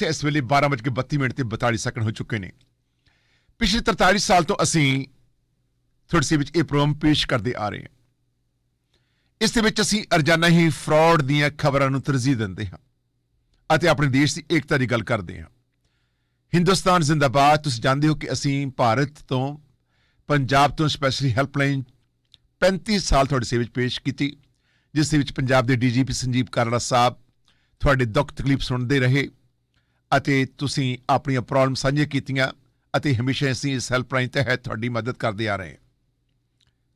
ਵਕਤ ਇਸ ਵੇਲੇ 12:32 ਮਿੰਟ ਤੇ 42 ਸੈਕਿੰਡ ਹੋ ਚੁੱਕੇ ਨੇ। ਪਿਛਲੇ 43 ਸਾਲ ਤੋਂ ਅਸੀਂ ਤੁਹਾਡੇ ਸੇ ਵਿੱਚ ਇਹ ਪ੍ਰੋਗਰਾਮ ਪੇਸ਼ ਕਰਦੇ ਆ ਰਹੇ ਹਾਂ। ਇਸ ਦੇ ਵਿੱਚ ਅਸੀਂ ਅਰਜਾਨਾ ਹੀ ਫਰਾਡ ਦੀਆਂ ਖਬਰਾਂ ਨੂੰ ਤਰਜੀਹ ਦਿੰਦੇ ਹਾਂ ਅਤੇ ਆਪਣੇ ਦੇਸ਼ ਦੀ ਏਕਤਾ ਦੀ ਗੱਲ ਕਰਦੇ ਹਾਂ। ਹਿੰਦੁਸਤਾਨ ਜ਼ਿੰਦਾਬਾਦ, ਤੁਸੀਂ ਜਾਣਦੇ ਹੋ ਕਿ ਅਸੀਂ ਭਾਰਤ ਤੋਂ, ਪੰਜਾਬ ਤੋਂ ਸਪੈਸ਼ਲੀ ਹੈਲਪਲਾਈਨ 35 ਸਾਲ ਤੁਹਾਡੇ ਸੇਵਾ ਵਿੱਚ ਪੇਸ਼ ਕੀਤੀ, ਜਿਸ ਦੇ ਵਿੱਚ ਪੰਜਾਬ ਦੇ ਡੀਜੀਪੀ ਸੰਜੀਵ ਕਾਰੜਾ ਸਾਹਿਬ ਤੁਹਾਡੇ ਦੁੱਖ ਤਕਲੀਫ ਸੁਣਦੇ ਰਹੇ ਅਤੇ ਤੁਸੀਂ ਆਪਣੀਆਂ ਪ੍ਰੋਬਲਮ ਸਾਂਝੇ ਕੀਤੀਆਂ ਅਤੇ ਹਮੇਸ਼ਾ ਅਸੀਂ ਇਸ ਹੈਲਪਲਾਈਨ ਤਹਿਤ ਤੁਹਾਡੀ ਮਦਦ ਕਰਦੇ ਆ ਰਹੇ ਹਾਂ।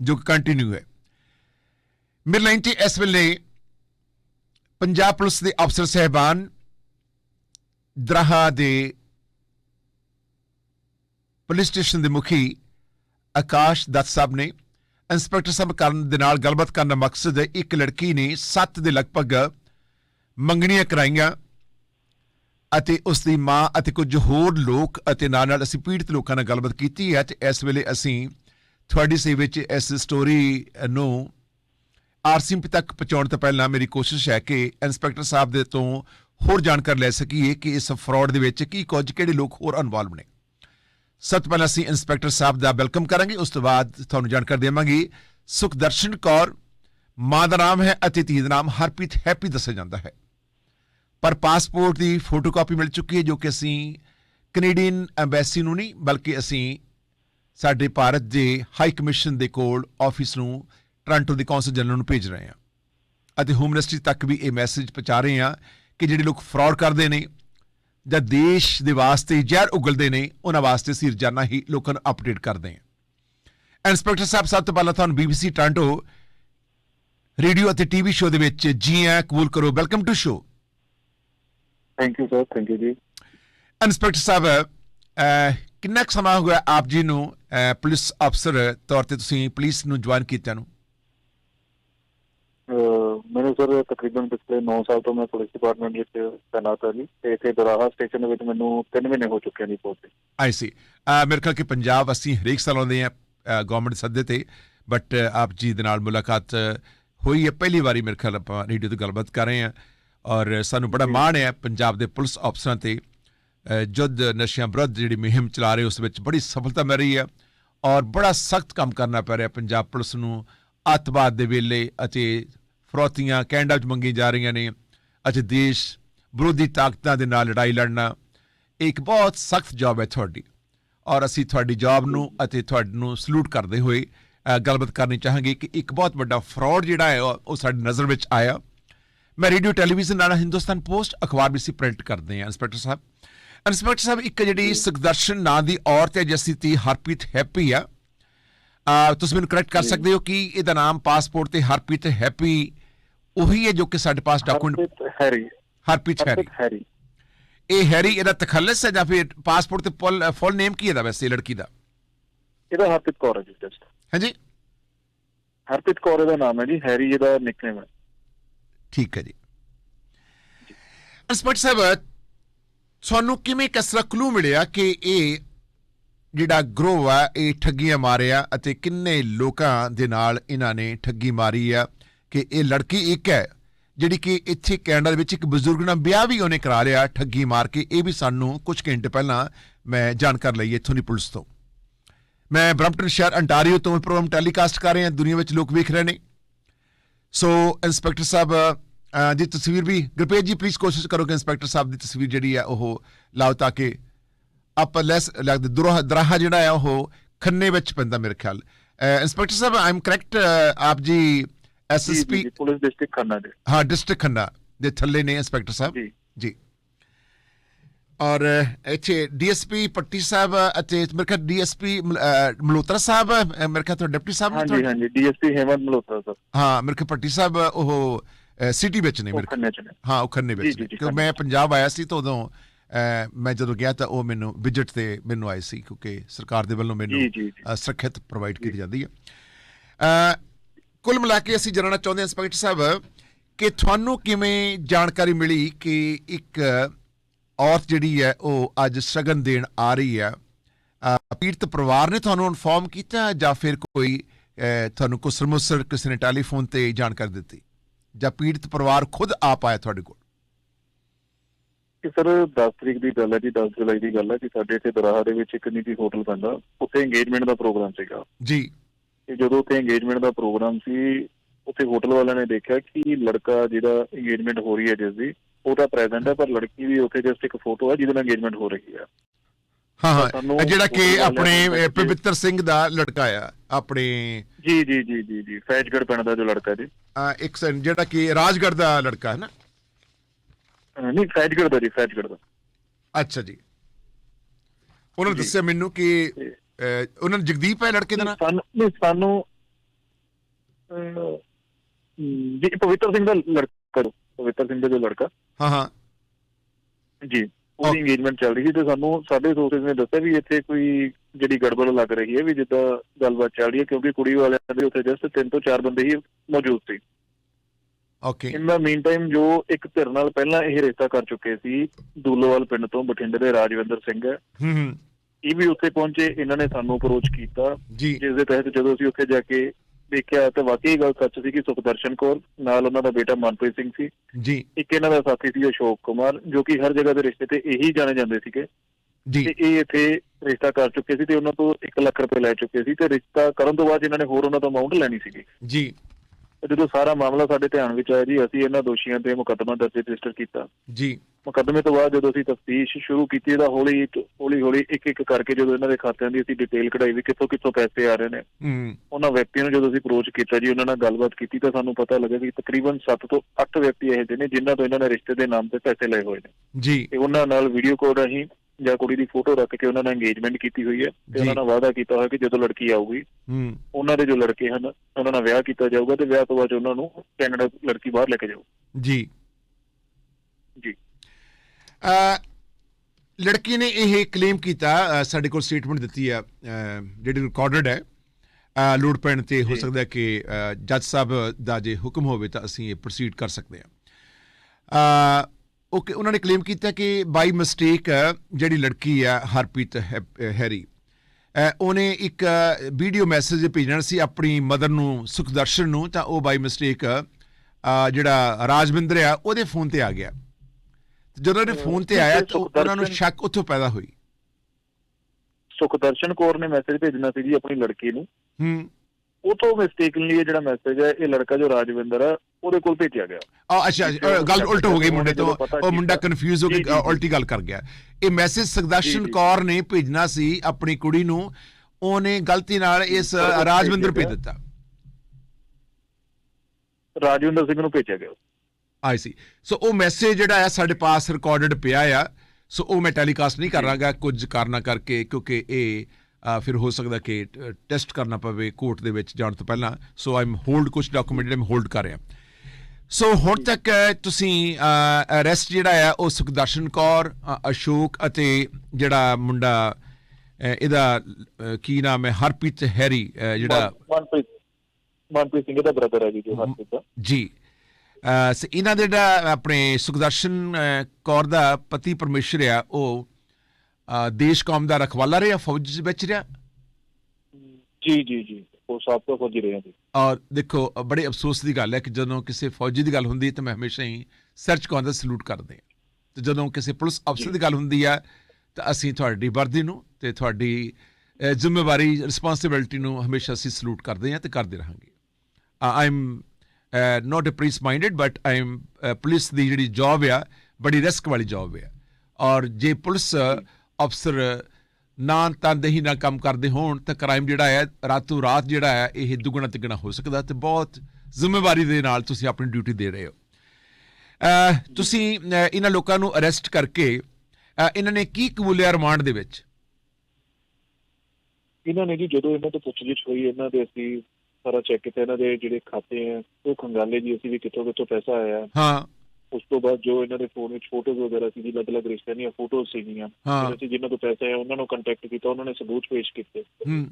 ਜੋ ਕਿ ਕੰਟੀਨਿਊ ਹੈ। ਮੇਰੇ ਲਾਈਨ ਤੇ ਇਸ ਵੇਲੇ ਪੰਜਾਬ ਪੁਲਿਸ ਦੇ ਅਫਸਰ ਸਹਿਬਾਨ, ਦਰਾਹਾ ਦੇ ਪੁਲਿਸ ਸਟੇਸ਼ਨ ਦੇ ਮੁਖੀ ਆਕਾਸ਼ ਦੱਤ ਸਾਹਿਬ ਨੇ ਇੰਸਪੈਕਟਰ ਸਾਹਿਬ ਕਰਨ ਦੇ ਨਾਲ ਗੱਲਬਾਤ ਕਰਨ ਦਾ ਮਕਸਦ ਹੈ, ਇੱਕ ਲੜਕੀ ਨੇ 7 ਦੇ ਲਗਭਗ ਮੰਗਣੀਆਂ ਕਰਾਈਆਂ ਅਤੇ ਉਸ ਦੀ ਮਾਂ ਅਤੇ ਕੁਝ ਹੋਰ ਲੋਕ ਅਤੇ ਨਾਲ ਨਾਲ ਅਸੀਂ ਪੀੜਤ ਲੋਕਾਂ ਨਾਲ ਗੱਲਬਾਤ ਕੀਤੀ ਹੈ ਤੇ ਇਸ ਵੇਲੇ ਅਸੀਂ ਤੁਹਾਡੀ ਸੇਵਾ ਵਿੱਚ ਇਸ ਸਟੋਰੀ ਨੂੰ ਆਰਸੀਐਮਪੀ ਤੱਕ ਪਹੁੰਚਾਉਣ ਤੋਂ ਪਹਿਲਾਂ ਮੇਰੀ ਕੋਸ਼ਿਸ਼ ਹੈ ਕਿ ਇੰਸਪੈਕਟਰ ਸਾਹਿਬ ਦੇ ਤੋਂ ਹੋਰ ਜਾਣਕਾਰੀ ਲੈ ਸਕੀਏ ਕਿ ਇਸ ਫਰਾਡ ਦੇ ਵਿੱਚ ਕੀ ਕੁਝ, ਕਿਹੜੇ ਲੋਕ ਹੋਰ ਇਨਵੋਲਵ ਨੇ। ਸਭ ਤੋਂ ਪਹਿਲਾਂ ਅਸੀਂ ਇੰਸਪੈਕਟਰ ਸਾਹਿਬ ਦਾ ਵੈਲਕਮ ਕਰਾਂਗੇ, ਉਸ ਤੋਂ ਬਾਅਦ ਤੁਹਾਨੂੰ ਜਾਣਕਾਰੀ ਦੇਵਾਂਗੇ। ਸੁਖਦਰਸ਼ਨ ਕੌਰ, ਮਾਂ ਦਾ ਨਾਮ ਹੈ ਅਤੇ ਧੀ ਦਾ ਨਾਮ ਹਰਪ੍ਰੀਤ ਹੈਪੀ ਦੱਸਿਆ ਜਾਂਦਾ ਹੈ। ਪਰ ਪਾਸਪੋਰਟ ਦੀ ਫੋਟੋਕਾਪੀ ਮਿਲ ਚੁੱਕੀ ਹੈ ਜੋ ਕਿ ਅਸੀਂ ਕੈਨੇਡੀਅਨ ਐਮਬੈਸੀ ਨੂੰ ਨਹੀਂ, ਬਲਕਿ ਅਸੀਂ ਸਾਡੇ ਭਾਰਤ ਦੇ ਹਾਈ ਕਮਿਸ਼ਨ ਦੇ ਕੋਲ ਆਫਿਸ ਨੂੰ ਟੋਰਾਂਟੋ ਦੇ ਕੌਂਸਲ ਜਨਰਲ ਨੂੰ ਭੇਜ ਰਹੇ ਹਾਂ। ਅਤੇ ਹੋਮ ਮਿਨਿਸਟਰੀ ਤੱਕ ਵੀ ਇਹ ਮੈਸੇਜ ਪਹੁੰਚਾ ਰਹੇ ਹਾਂ ਕਿ ਜਿਹੜੇ ਲੋਕ ਫਰਾਡ ਕਰਦੇ ਨੇ ਜਾਂ ਦੇਸ਼ ਦੇ ਵਾਸਤੇ ਜ਼ਹਿਰ ਉਗਲਦੇ ਨੇ, ਉਹਨਾਂ ਵਾਸਤੇ ਅਸੀਂ ਰੋਜ਼ਾਨਾ ਹੀ ਲੋਕਾਂ ਨੂੰ ਅਪਡੇਟ ਕਰਦੇ ਹਾਂ। ਇੰਸਪੈਕਟਰ ਸਾਹਿਬ, ਸਭ ਤੋਂ ਪਹਿਲਾਂ ਤੁਹਾਨੂੰ BBC ਟੋਰਾਂਟੋ ਰੇਡੀਓ ਅਤੇ ਟੀਵੀ ਸ਼ੋਅ ਦੇ ਵਿੱਚ ਜੀ ਆਇਆਂ ਕਬੂਲ ਕਰੋ, welcome to show. Thank you sir thank you ਜੀ ਇੰਸਪੈਕਟਰ ਸਾਹਿਬ ਕਿੰਨਾ ਸਮਾਂ ਹੋ ਗਿਆ ਆਪ ਜੀ ਨੂੰ ਅਹ, ਪੁਲਿਸ ਅਫਸਰ ਤੌਰ ਤੇ ਤੁਸੀਂ ਪੁਲਿਸ ਨੂੰ ਜੁਆਇਨ ਕੀਤਾ ਨੂੰ? ਮੈਨੂੰ ਸਰ ਤਕਰੀਬਨ ਪਿਛਲੇ 9 ਸਾਲ ਤੋਂ ਮੈਂ ਪੁਲਿਸ ਡਿਪਾਰਟਮੈਂਟ ਵਿੱਚ ਤੈਨਾਤ ਹਾਂ ਜੀ ਤੇ ਇੱਥੇ ਦਰਾਹਾ ਸਟੇਸ਼ਨ ਦੇ ਵਿੱਚ ਮੈਨੂੰ 3 ਮਹੀਨੇ ਹੋ ਚੁੱਕੇ ਨੇ ਪਹੁੰਚੇ। ਆਈ ਸੀ ਮੇਰੇ ਖਿਆਲ ਕਿ ਪੰਜਾਬ ਅਸੀਂ ਹਰੇਕ ਸਾਲ ਆਉਂਦੇ ਆ ਗਵਰਨਮੈਂਟ ਸੱਦੇ ਤੇ ਬਟ ਆਪ ਜੀ ਦੇ ਨਾਲ ਮੁਲਾਕਾਤ ਹੋਈ ਹੈ ਪਹਿਲੀ ਵਾਰੀ ਮੇਰੇ ਖਿਆਲ ਆਪਾਂ ਰੇਡੀਓ ਤੇ ਗੱਲਬਾਤ ਕਰ ਰਹੇ ਹਾਂ। ਔਰ ਸਾਨੂੰ ਬੜਾ ਮਾਣ ਹੈ ਪੰਜਾਬ ਦੇ ਪੁਲਿਸ ਅਫਸਰਾਂ ਤੇ ਜੁੱਧ ਨਸ਼ਿਆਂ ਵਿਰੁੱਧ ਜਿਹੜੀ ਮੁਹਿੰਮ ਚਲਾ ਰਹੇ ਉਸ ਵਿੱਚ ਬੜੀ ਸਫਲਤਾ ਮਿਲ ਰਹੀ ਹੈ ਔਰ ਬੜਾ ਸਖਤ ਕੰਮ ਕਰਨਾ ਪੈ ਰਿਹਾ ਪੰਜਾਬ ਪੁਲਿਸ ਨੂੰ। ਅੱਤਵਾਦ ਦੇ ਵੇਲੇ ਅਤੇ ਫਰੋਤੀਆਂ ਕੈਨੇਡਾ ਚ ਮੰਗੀ ਜਾ ਰਹੀਆਂ ਨੇ ਅਤੇ ਦੇਸ਼ ਵਿਰੋਧੀ ਤਾਕਤਾਂ ਦੇ ਨਾਲ ਲੜਾਈ ਲੜਨਾ ਇੱਕ ਬਹੁਤ ਸਖਤ ਜੌਬ ਹੈ ਤੁਹਾਡੀ ਔਰ ਅਸੀਂ ਤੁਹਾਡੀ ਜੌਬ ਨੂੰ ਅਤੇ ਤੁਹਾਨੂੰ ਸਲੂਟ ਕਰਦੇ ਹੋਏ ਗੱਲਬਾਤ ਕਰਨੀ ਚਾਹਾਂਗੇ ਕਿ ਇੱਕ ਬਹੁਤ ਵੱਡਾ ਫਰਾਡ ਜਿਹੜਾ ਹੈ ਉਹ ਸਾਡੀ ਨਜ਼ਰ ਵਿੱਚ ਆਇਆ। ਮੈਂ ਰੇਡੀਓ ਟੈਲੀਵਿਜ਼ਨ ਨਾਲ ਹਿੰਦੁਸਤਾਨ ਪੋਸਟ ਅਖਬਾਰ ਵੀ ਸੀ ਪ੍ਰਿੰਟ ਕਰਦੇ ਹਾਂ ਇੰਸਪੈਕਟਰ ਸਾਹਿਬ। ਇੰਸਪੈਕਟਰ ਸਾਹਿਬ ਇੱਕ ਜਿਹੜੀ ਸੁਖਦਰਸ਼ਨ ਨਾਂ ਦੀ ਔਰਤ ਹੈ ਜਿਸ ਦੀ ਧੀ ਹਰਪ੍ਰੀਤ ਹੈਪੀ ਆ ਤੁਸੀਂ ਮੈਨੂੰ ਕਰੈਕਟ ਕਰ ਸਕਦੇ ਹੋ ਕਿ ਇਹਦਾ ਨਾਮ ਪਾਸਪੋਰਟ ਤੇ ਹਰਪ੍ਰੀਤ ਹੈਪੀ ਉਹੀ ਹੈ ਜੋ ਕਿ ਸਾਡੇ ਪਾਸ ਡਾਕੂਮੈਂਟ ਹੈਰੀ। ਹਰਪ੍ਰੀਤ ਹੈਰੀ। ਇਹ ਹੈਰੀ ਇਹਦਾ ਤਖੱਲਸ ਹੈ ਜਾਂ ਫਿਰ ਪਾਸਪੋਰਟ ਤੇ ਫੁੱਲ ਨੇਮ ਕੀ ਹੈ ਦਾ ਵੈਸੇ ਲੜਕੀ ਦਾ? ਇਹਦਾ ਹਰਪ੍ਰੀਤ ਕੌਰ ਹੈ ਜੀ ਹਾਂਜੀ ਹਰਪ੍ਰੀਤ ਕੌਰ ਇਹਦਾ ਨਾਮ ਹੈ ਜੀ ਹੈਰੀ ਇਹਦਾ ਨਿਕਨੇਮ ਹੈ। ਠੀਕ ਹੈ ਜੀ। ਇੰਸਪੈਕਟਰ ਸਾਹਿਬ, ਤੁਹਾਨੂੰ ਕਿਵੇਂ ਕਸਰਾ ਕਲੂ ਮਿਲਿਆ ਕਿ ਇਹ ਜਿਹੜਾ ਗਰੋਹ ਆ, ਇਹ ਠੱਗੀਆਂ ਮਾਰਿਆ ਅਤੇ ਕਿੰਨੇ ਲੋਕਾਂ ਦੇ ਨਾਲ ਇਹਨਾਂ ਨੇ ਠੱਗੀ ਮਾਰੀ ਆ ਕਿ ਇਹ ਲੜਕੀ ਇੱਕ ਹੈ, ਜਿਹੜੀ ਕਿ ਇੱਥੇ ਕੈਨੇਡਾ ਵਿੱਚ ਇੱਕ ਬਜ਼ੁਰਗ ਨਾਲ ਵਿਆਹ ਵੀ ਉਹਨੇ ਕਰਾ ਲਿਆ, ਠੱਗੀ ਮਾਰ ਕੇ, ਇਹ ਵੀ ਸਾਨੂੰ ਕੁਝ ਘੰਟੇ ਪਹਿਲਾਂ ਮੈਂ ਜਾਣਕਾਰੀ ਲਈ ਇੱਥੋਂ ਦੀ ਪੁਲਿਸ ਤੋਂ। ਮੈਂ ਬ੍ਰੈਂਪਟਨ ਸ਼ਹਿਰ, ਅੰਟਾਰੀਓ ਤੋਂ ਇਹ ਪ੍ਰੋਗਰਾਮ ਟੈਲੀਕਾਸਟ ਕਰ ਰਿਹਾ, ਦੁਨੀਆ ਵਿੱਚ ਲੋਕ ਵੇਖ ਰਹੇ ਨੇ। ਸੋ ਇੰਸਪੈਕਟਰ ਸਾਹਿਬ ਦੀ ਤਸਵੀਰ ਵੀ ਗੁਰਪ੍ਰੀਤ ਜੀ ਪਲੀਜ਼ ਕੋਸ਼ਿਸ਼ ਕਰੋ ਕਿ ਇੰਸਪੈਕਟਰ ਸਾਹਿਬ ਦੀ ਤਸਵੀਰ ਜਿਹੜੀ ਹੈ ਉਹ ਲਾਓ ਤਾਂ ਕਿ ਆਪ ਲੈਸ ਲੱਗਦਾ ਦਰਾਹਾ ਦਰਾਹਾ ਜਿਹੜਾ ਹੈ ਉਹ ਖੰਨੇ ਵਿੱਚ ਪੈਂਦਾ ਮੇਰੇ ਖਿਆਲ। ਇੰਸਪੈਕਟਰ ਸਾਹਿਬ ਆਈ ਐਮ ਕਰੈਕਟ ਆਪ ਜੀ ਜੀ, ਜੀ ਐਸਐਸਪੀ ਜੀ, ਪੁਲਿਸ ਡਿਸਟ੍ਰਿਕਟ ਖੰਨਾ ਦੇ। ਹਾਂ ਡਿਸਟ੍ਰਿਕਟ ਖੰਨਾ ਦੇ ਥੱਲੇ ਨੇ ਇੰਸਪੈਕਟਰ ਸਾਹਿਬ। ਜੀ। ਜੀ। ਔਰ ਇੱਥੇ ਡੀਐਸਪੀ ਪੱਟੀ ਸਾਹਿਬ ਅਤੇ ਮੇਰੇ ਖਿਆਲ ਡੀਐਸਪੀ ਮਲੋਤਰਾ ਸਾਹਿਬ ਮੇਰੇ ਖਿਆਲ ਤੋਂ ਡਿਪਟੀ ਸਾਹਿਬ ਹਾਂਜੀ ਤੁਹਾਡੇ? ਹਾਂਜੀ ਡੀਐਸਪੀ ਹੇਮੰਤ ਮਲਹੋਤਰਾ ਸਰ। ਹਾਂ ਮੇਰੇ ਖਿਆਲ ਪੱਟੀ ਸਾਹਿਬ ਉਹ ਸਿਟੀ ਵਿੱਚ ਨੇ ਮੇਰੇ ਖਿਆਲ। ਖੰਨੇ ਚ ਨੇ ਹਾਂ ਉਹ ਖੰਨੇ ਵਿੱਚ ਜੀ, ਨੇ। ਜੀ, ਕਿਉਂਕਿ। ਮੈਂ ਪੰਜਾਬ ਆਇਆ ਸੀ ਤਾਂ ਉਦੋਂ ਅਹ, ਮੈਂ ਜਦੋਂ ਗਿਆ ਤਾਂ ਉਹ ਮੈਨੂੰ ਵਿਜ਼ਿਟ ਤੇ ਮੈਨੂੰ ਆਏ ਸੀ ਕਿਉਂਕਿ ਸਰਕਾਰ ਦੇ ਵੱਲੋਂ ਮੈਨੂੰ ਜੀ, ਜੀ, ਜੀ। ਅਹ, ਸੁਰੱਖਿਅਤ ਪ੍ਰੋਵਾਈਡ ਕੀਤੀ ਜਾਂਦੀ ਹੈ ਅਹ, ਕੁੱਲ ਮਿਲਾ ਕੇ ਅਸੀਂ ਜਾਣਨਾ ਚਾਹੁੰਦੇ ਹਾਂ ਇੰਸਪੈਕਟਰ ਸਾਹਿਬ ਕਿ ਤੁਹਾਨੂੰ ਕਿਵੇਂ ਜਾਣਕਾਰੀ ਮਿਲੀ ਕਿ ਇੱਕ ਔਰਤ ਜਿਹੜੀ ਹੈ ਉਹ ਅੱਜ ਸ਼ਗਨ ਦੇਣ ਆ ਰਹੀ ਹੈ ਅਹ, ਪੀੜਤ ਪਰਿਵਾਰ ਨੇ ਤੁਹਾਨੂੰ ਇਨਫੋਰਮ ਕੀਤਾ ਜਾਂ ਫਿਰ ਕੋਈ ਅਹ, ਤੁਹਾਨੂੰ ਕੁਸਰ ਮੁਸਰ ਕਿਸੇ ਨੇ ਟੈਲੀਫੋਨ ਤੇ ਜਾਣਕਾਰੀ ਦਿੱਤੀ ਜਾਂ ਪੀੜਤ ਪਰਿਵਾਰ ਖੁਦ ਆਪ ਆਇਆ ਤੁਹਾਡੇ ਕੋਲ? ਕਿ ਸਰ 10 ਤਰੀਕ ਦੀ ਗੱਲ ਹੈ ਜੀ 10 ਜੁਲਾਈ ਦੀ ਗੱਲ ਹੈ ਕਿ ਸਾਡੇ ਇੱਥੇ ਦਰਾਹਾ ਦੇ ਵਿੱਚ ਇੱਕ ਨਿੱਜੀ ਹੋਟਲ ਪੈਂਦਾ। ਉੱਥੇ ਇੰਗੇਜਮੈਂਟ ਦਾ ਪ੍ਰੋਗਰਾਮ ਸੀਗਾ। ਜੀ। ਤੇ ਜਦੋਂ ਉੱਥੇ ਇੰਗੇਜਮੈਂਟ ਦਾ ਪ੍ਰੋਗਰਾਮ ਸੀ ਉੱਥੇ ਹੋਟਲ ਵਾਲਿਆਂ ਨੇ ਦੇਖਿਆ ਕਿ ਲੜਕਾ ਜਿਹੜਾ ਇੰਗੇਜਮੈਂਟ ਹੋ ਰਹੀ ਹੈ ਜਿਸ ਦੀ ਉਹ ਤਾਂ ਪ੍ਰੈਜ਼ੈਂਟ ਹੈ ਪਰ ਲੜਕੀ ਵੀ ਉੱਥੇ ਜਸਟ ਇੱਕ ਫੋਟੋ ਹੈ ਜਿਹਦੇ ਨਾਲ ਇੰਗੇਜਮੈਂਟ ਹੋ ਰਹੀ ਹੈ। ਹਾਂ ਹਾਂ ਜਿਹੜਾ ਕਿ ਆਪਣੇ ਪਵਿੱਤਰ ਸਿੰਘ ਦਾ ਲੜਕਾ ਆ ਆਪਣੇ ਜੀ ਜੀ ਜੀ ਜੀ ਜੀ ਫੈਜਗੜ ਪਿੰਡ ਦਾ ਜੋ ਲੜਕਾ ਜੀ। ਇੱਕ ਸੈਕਿੰਡ ਜਿਹੜਾ ਕਿ ਰਾਜਗੜ੍ਹ ਦਾ ਲੜਕਾ ਹੈ ਨਾ? ਨਹੀਂ ਫੈਜਗੜ ਦਾ ਜੀ ਫੈਜਗੜ ਦਾ। ਅੱਛਾ ਜੀ। ਉਹਨਾਂ ਨੇ। ਦੱਸਿਆ ਮੈਨੂੰ ਕਿ ਉਹਨਾਂ ਨੇ ਜਗਦੀਪ ਹੈ ਲੜਕੇ ਦਾ ਨਾਂ? ਸਾਨੂੰ ਨਹੀਂ ਸਾਨੂੰ ਜੀ ਪਵਿੱਤਰ ਸਿੰਘ ਦਾ ਲੜਕਾ ਪਵਿੱਤਰ ਸਿੰਘ ਦਾ ਜੋ ਲੜਕਾ। ਹਾਂ ਹਾਂ। ਜੀ। ਉਹਦੀ. ਇੰਗੇਜਮੈਂਟ ਚੱਲ ਰਹੀ ਸੀ ਤੇ ਸਾਨੂੰ ਸਾਡੇ ਸੋਰਸਿਸ ਨੇ ਦੱਸਿਆ ਵੀ ਇੱਥੇ ਕੋਈ ਜਿਹੜੀ ਗੜਬੜ ਲੱਗ ਰਹੀ ਹੈ ਵੀ ਜਿੱਦਾਂ ਗੱਲਬਾਤ ਚੱਲ ਰਹੀ ਹੈ ਕਿਉਂਕਿ ਕੁੜੀ ਵਾਲਿਆਂ ਦੇ ਉੱਥੇ ਜਸਟ ਤਿੰਨ ਤੋਂ ਚਾਰ ਬੰਦੇ ਹੀ ਮੌਜੂਦ ਸੀ। ਓਕੇ ਇਨ ਦਾ ਮੀਨ ਟਾਈਮ ਜੋ ਇੱਕ ਧਿਰ ਨਾਲ ਪਹਿਲਾਂ ਇਹ ਰਿਸ਼ਤਾ ਕਰ ਚੁੱਕੇ ਸੀ ਦੂਲੋਵਾਲ ਪਿੰਡ ਤੋਂ ਬਠਿੰਡੇ ਦੇ ਰਾਜਵਿੰਦਰ ਸਿੰਘ ਹੈ। ਹੂੰ ਇਹ ਵੀ ਉੱਥੇ ਪਹੁੰਚੇ ਇਹਨਾਂ ਨੇ ਸਾਨੂੰ ਅਪਰੋਚ ਕੀਤਾ। ਜਿਸ ਦੇ ਤਹਿਤ ਜਦੋਂ ਅਸੀਂ ਉੱਥੇ ਜਾ ਕੇ ਦੇਖਿਆ ਤਾਂ ਵਾਕਈ ਗੱਲ ਸੱਚ ਸੀ ਕਿ ਸੁਖਦਰਸ਼ਨ ਕੌਰ ਨਾਲ ਉਹਨਾਂ ਦਾ ਬੇਟਾ ਮਨਪ੍ਰੀਤ ਸਿੰਘ ਸੀ। ਜੀ। ਇੱਕ ਇਹਨਾਂ ਦਾ ਸਾਥੀ ਸੀ ਅਸ਼ੋਕ ਕੁਮਾਰ ਜੋ ਕਿ ਹਰ ਜਗ੍ਹਾ ਦੇ ਰਿਸ਼ਤੇ ਤੇ ਇਹੀ ਜਾਣੇ ਜਾਂਦੇ ਸੀਗੇ। ਜੀ। ਤੇ ਇਹ ਇੱਥੇ ਰਿਸ਼ਤਾ ਕਰ ਚੁੱਕੇ ਸੀ ਤੇ ਉਹਨਾਂ ਤੋਂ 1 ਲੱਖ ਰੁਪਏ ਲੈ ਚੁੱਕੇ ਸੀ ਤੇ ਰਿਸ਼ਤਾ ਕਰਨ ਤੋਂ ਬਾਅਦ ਇਹਨਾਂ ਨੇ ਹੋਰ ਉਹਨਾਂ ਤੋਂ ਅਮਾਉਂਟ ਲੈਣੀ ਸੀਗੀ। ਜੀ। ਜਦੋਂ ਸਾਰਾ ਮਾਮਲਾ ਸਾਡੇ ਧਿਆਨ ਵਿੱਚ ਆਇਆ ਜੀ ਅਸੀਂ ਇਹਨਾਂ ਦੋਸ਼ੀਆਂ ਤੇ ਮੁਕੱਦਮਾ ਦਰਜ ਰਜਿਸਟਰ ਕੀਤਾ। ਜੀ। ਮੁਕੱਦਮੇ ਤੋਂ ਬਾਅਦ ਜਦੋਂ ਅਸੀਂ ਤਫਤੀਸ਼ ਸ਼ੁਰੂ ਕੀਤੀ ਇਹਦਾ ਹੌਲੀ ਹੌਲੀ ਹੌਲੀ ਇੱਕ ਇੱਕ ਕਰਕੇ ਜਦੋਂ ਇਹਨਾਂ ਦੇ ਖਾਤਿਆਂ ਦੀ ਅਸੀਂ ਡਿਟੇਲ ਕਢਾਈ ਵੀ ਕਿੱਥੋਂ ਕਿੱਥੋਂ ਪੈਸੇ ਆ ਰਹੇ ਨੇ। ਹੂੰ। ਉਹਨਾਂ ਵਿਅਕਤੀਆਂ ਨੂੰ ਜਦੋਂ ਅਸੀਂ ਅਪਰੋਚ ਕੀਤਾ ਜੀ ਉਹਨਾਂ ਨਾਲ ਗੱਲਬਾਤ ਕੀਤੀ ਤਾਂ ਸਾਨੂੰ ਪਤਾ ਲੱਗਾ ਕਿ ਤਕਰੀਬਨ 7 ਤੋਂ 8 ਵਿਅਕਤੀ ਇਹੋ ਜਿਹੇ ਨੇ ਜਿਨ੍ਹਾਂ ਤੋਂ ਇਹਨਾਂ ਨੇ ਰਿਸ਼ਤੇ ਦੇ ਨਾਮ ਤੇ ਪੈਸੇ ਲਏ ਹੋਏ ਨੇ। ਜੀ। ਤੇ ਉਹਨਾਂ ਨਾਲ ਵੀਡੀਓ ਕਾਲ ਰਾਹੀਂ ਜਾਂ ਕੁੜੀ ਦੀ ਫੋਟੋ ਰੱਖ ਕੇ ਉਹਨਾਂ ਨਾਲ ਇੰਗੇਜਮੈਂਟ ਕੀਤੀ ਹੋਈ ਹੈ ਤੇ। ਉਹਨਾਂ ਨਾਲ ਵਾਅਦਾ ਕੀਤਾ ਹੋਇਆ ਕਿ ਜਦੋਂ ਲੜਕੀ ਆਊਗੀ ਹੂੰ। ਉਹਨਾਂ ਦੇ ਜੋ ਲੜਕੇ ਹਨ ਉਹਨਾਂ ਨਾਲ ਵਿਆਹ ਕੀਤਾ ਜਾਊਗਾ ਤੇ ਵਿਆਹ ਤੋਂ ਬਾਅਦ ਉਹਨਾਂ ਨੂੰ ਕੈਨੇਡਾ ਲੜਕੀ ਬਾਹਰ ਲੈ ਕੇ ਜਾਊ। ਜੀ। ਜੀ। ਅ ਲੜਕੀ ਨੇ ਇਹ ਕਲੇਮ ਕੀਤਾ ਸਾਡੇ ਕੋਲ ਸਟੇਟਮੈਂਟ ਦਿੱਤੀ ਆ ਜਿਹੜੀ ਰਿਕਾਰਡਡ ਹੈ। ਲੋਡ ਪੈਣ ਤੇ ਹੋ। ਸਕਦਾ ਹੈ ਕਿ ਜੱਜ ਸਾਹਿਬ ਦਾ ਜੇ ਹੁਕਮ ਹੋਵੇ ਤਾਂ ਅਸੀਂ ਇਹ ਪ੍ਰੋਸੀਡ ਕਰ ਸਕਦੇ ਹਾਂ। ਓਕੇ ਉਹਨਾਂ ਨੇ ਕਲੇਮ ਕੀਤਾ ਕਿ ਬਾਈ ਮਿਸਟੇਕ ਜਿਹੜੀ ਲੜਕੀ ਆ ਹਰਪ੍ਰੀਤ ਹੈਰੀ ਉਹਨੇ ਇੱਕ ਵੀਡੀਓ ਮੈਸੇਜ ਭੇਜਣਾ ਸੀ ਆਪਣੀ ਮਦਰ ਨੂੰ ਸੁਖਦਰਸ਼ਨ ਨੂੰ ਤਾਂ ਉਹ ਬਾਈ ਮਿਸਟੇਕ ਜਿਹੜਾ ਰਾਜਵਿੰਦਰ ਆ ਉਹਦੇ ਫੋਨ ਤੇ ਆ ਗਿਆ। ਜਦੋਂ ਉਹਨੇ ਫੋਨ ਤੇ ਆਇਆ ਤਾਂ ਉਹਨਾਂ ਨੂੰ ਸ਼ੱਕ ਉੱਥੋਂ ਪੈਦਾ ਹੋਈ। ਸੁਖਦਰਸ਼ਨ ਕੌਰ ਨੇ ਮੈਸੇਜ ਭੇਜਣਾ ਸੀ ਜੀ ਆਪਣੀ ਲੜਕੀ ਨੂੰ। ਹੂੰ। ਉਹ ਤੋਂ ਮਿਸਟੇਕਨਲੀ ਇਹ ਜਿਹੜਾ ਮੈਸੇਜ ਹੈ ਇਹ ਲੜਕਾ ਜੋ ਰਾਜਵਿੰਦਰ ਹੈ ਉਹਦੇ ਕੋਲ ਭੇਜਿਆ ਗਿਆ। ਆ ਅੱਛਾ ਗੱਲ ਉਲਟ ਹੋ ਗਈ ਮੁੰਡੇ ਤੋਂ। ਉਹ ਮੁੰਡਾ। ਕਨਫਿਊਜ਼ ਹੋ ਕੇ। ਉਲਟੀ ਗੱਲ ਕਰ ਗਿਆ। ਇਹ ਮੈਸੇਜ ਜੀ। ਕੌਰ ਨੇ ਭੇਜਣਾ ਸੀ ਆਪਣੀ ਕੁੜੀ ਨੂੰ। ਉਹਨੇ ਗਲਤੀ ਨਾਲ ਇਸ ਰਾਜਵਿੰਦਰ ਭੇਜ। ਦਿੱਤਾ। ਰਾਜਵਿੰਦਰ ਸਿੰਘ ਨੂੰ ਭੇਜਿਆ ਗਿਆ। ਆਈ ਸੀ ਸੋ ਉਹ ਮੈਸੇਜ ਜਿਹੜਾ ਆ ਸਾਡੇ ਪਾਸ ਰਿਕਾਰਡਡ ਪਿਆ ਆ। ਸੋ ਉਹ ਮੈਂ ਟੈਲੀਕਾਸਟ ਨਹੀਂ ਕਰਾਂਗਾ ਕੁਝ ਕਾਰਨਾਂ ਕਰਕੇ ਕਿਉਂਕਿ ਇਹ ਫਿਰ ਹੋ ਸਕਦਾ ਕਿ ਟੈਸਟ ਕਰਨਾ ਪਵੇ ਕੋਰਟ ਦੇ ਵਿੱਚ ਜਾਣ ਤੋਂ ਪਹਿਲਾਂ। ਸੋ ਆਮ ਹੋਲਡ ਕੁਝ ਡਾਕੂਮੈਂਟ ਮੈਂ ਹੋਲਡ ਕਰ ਰਿਹਾ। ਸੋ ਹੁਣ ਤੱਕ ਤੁਸੀਂ ਅਰੈਸਟ ਜਿਹੜਾ ਆ ਉਹ ਸੁਖਦਰਸ਼ਨ ਕੌਰ ਅਸ਼ੋਕ ਅਤੇ ਜਿਹੜਾ ਮੁੰਡਾ ਇਹਦਾ ਕੀ ਨਾਮ ਹੈ ਹਰਪ੍ਰੀਤ ਹੈਰੀ ਜਿਹੜਾ ਮਨ- ਮਨਪ੍ਰੀਤ ਮਨਪ੍ਰੀਤ ਸਿੰਘ ਦਾ ਬ੍ਰਦਰ ਹੈ ਜੀ ਜੋ ਹਰਪ੍ਰੀਤ ਦਾ। ਜੀ। ਅਹ ਸ- ਇਹਨਾਂ ਦੇ ਜਿਹੜਾ ਆਪਣੇ ਸੁਖਦਰਸ਼ਨ ਕੌਰ ਦਾ ਪਤੀ ਪਰਮੇਸ਼ਰ ਆ ਉਹ ਦੇਸ਼ ਕੌਮ ਦਾ ਰਖਵਾਲਾ ਰਿਹਾ ਫੌਜ ਵਿੱਚ ਰਿਹਾ? ਜੀ ਜੀ ਜੀ। ਉਹ ਸਭ ਤੋਂ ਫੌਜੀ ਰਹੇ ਜੀ। ਔਰ ਦੇਖੋ ਬੜੇ ਅਫਸੋਸ ਦੀ ਗੱਲ ਹੈ ਕਿ ਜਦੋਂ ਕਿਸੇ ਫੌਜੀ ਦੀ ਗੱਲ ਹੁੰਦੀ ਹੈ ਤਾਂ ਮੈਂ ਹਮੇਸ਼ਾ ਹੀ ਸਰਚ ਕੌਣ ਦਾ ਸਲੂਟ ਕਰਦੇ ਹਾਂ। ਤੇ ਜਦੋਂ ਕਿਸੇ ਪੁਲਿਸ ਅਫਸਰ ਦੀ ਗੱਲ ਹੁੰਦੀ ਆ ਤਾਂ ਅਸੀਂ ਤੁਹਾਡੀ ਵਰਦੀ ਨੂੰ ਤੇ ਤੁਹਾਡੀ ਜ਼ਿੰਮੇਵਾਰੀ ਰਿਸਪੌਂਸਿਬਿਲਟੀ ਨੂੰ ਹਮੇਸ਼ਾ ਅਸੀਂ ਸਲੂਟ ਕਰਦੇ ਹਾਂ ਤੇ ਕਰਦੇ ਰਹਾਂਗੇ। I am not a police minded but I am police ਦੀ ਜਿਹੜੀ ਜੌਬ ਆ ਬੜੀ ਰਿਸਕ ਵਾਲੀ ਜੌਬ ਆ। ਔਰ ਜੇ ਪੁਲਿਸ ਅਫਸਰ ਨਾ ਤਨਦੇਹੀ ਨਾਲ ਕੰਮ ਕਰਦੇ ਹੋਣ ਤਾਂ ਕ੍ਰਾਈਮ ਜਿਹੜਾ ਹੈ ਰਾਤੋਂ ਰਾਤ ਜਿਹੜਾ ਹੈ ਇਹ ਦੁੱਗਣਾ ਤਿੱਗਣਾ ਹੋ ਸਕਦਾ ਤੇ ਬਹੁਤ ਜ਼ਿੰਮੇਵਾਰੀ ਦੇ ਨਾਲ ਤੁਸੀਂ ਆਪਣੀ ਡਿਊਟੀ ਦੇ ਰਹੇ ਹੋ। ਤੁਸੀਂ ਇਹਨਾਂ ਲੋਕਾਂ ਨੂੰ ਅਰੈਸਟ ਕਰਕੇ ਇਹਨਾਂ ਨੇ ਕੀ ਕਬੂਲਿਆ ਰਿਮਾਂਡ ਦੇ ਵਿੱਚ? ਇਹਨਾਂ ਨੇ ਜੀ ਜਦੋਂ ਇਹਨਾਂ ਤੋਂ ਪੁੱਛਗਿੱਛ ਹੋਈ ਇਹਨਾਂ ਦੇ ਅਸੀਂ ਸਾਰਾ ਚੈੱਕ ਕੀਤਾ ਇਹਨਾਂ ਦੇ ਜਿਹੜੇ ਖਾਤੇ ਆ ਉਹ ਖੰਗਾਲੇ ਜੀ ਅਸੀਂ ਵੀ ਕਿੱਥੋਂ ਕਿੱਥੋਂ ਪੈਸਾ ਆਇਆ। ਹਾਂ। ਉਸ ਤੋਂ ਬਾਅਦ ਜੋ ਇਹਨਾਂ ਦੇ ਫੋਨ ਵਿੱਚ ਫੋਟੋਜ਼ ਵਗੈਰਾ ਸੀ ਜੀ ਅਲੱਗ-ਅਲੱਗ ਰਿਸ਼ਤਿਆਂ ਦੀਆਂ ਫੋਟੋਜ਼ ਸੀਗੀਆਂ। ਫਿਰ ਅਸੀਂ ਜਿਨ੍ਹਾਂ ਤੋਂ ਪੈਸੇ ਆਏ ਉਹਨਾਂ ਨੂੰ ਕੰਟੈਕਟ ਕੀਤਾ ਉਹਨਾਂ ਨੇ ਸਬੂਤ ਪੇਸ਼ ਕੀਤੇ। ਹੂੰ।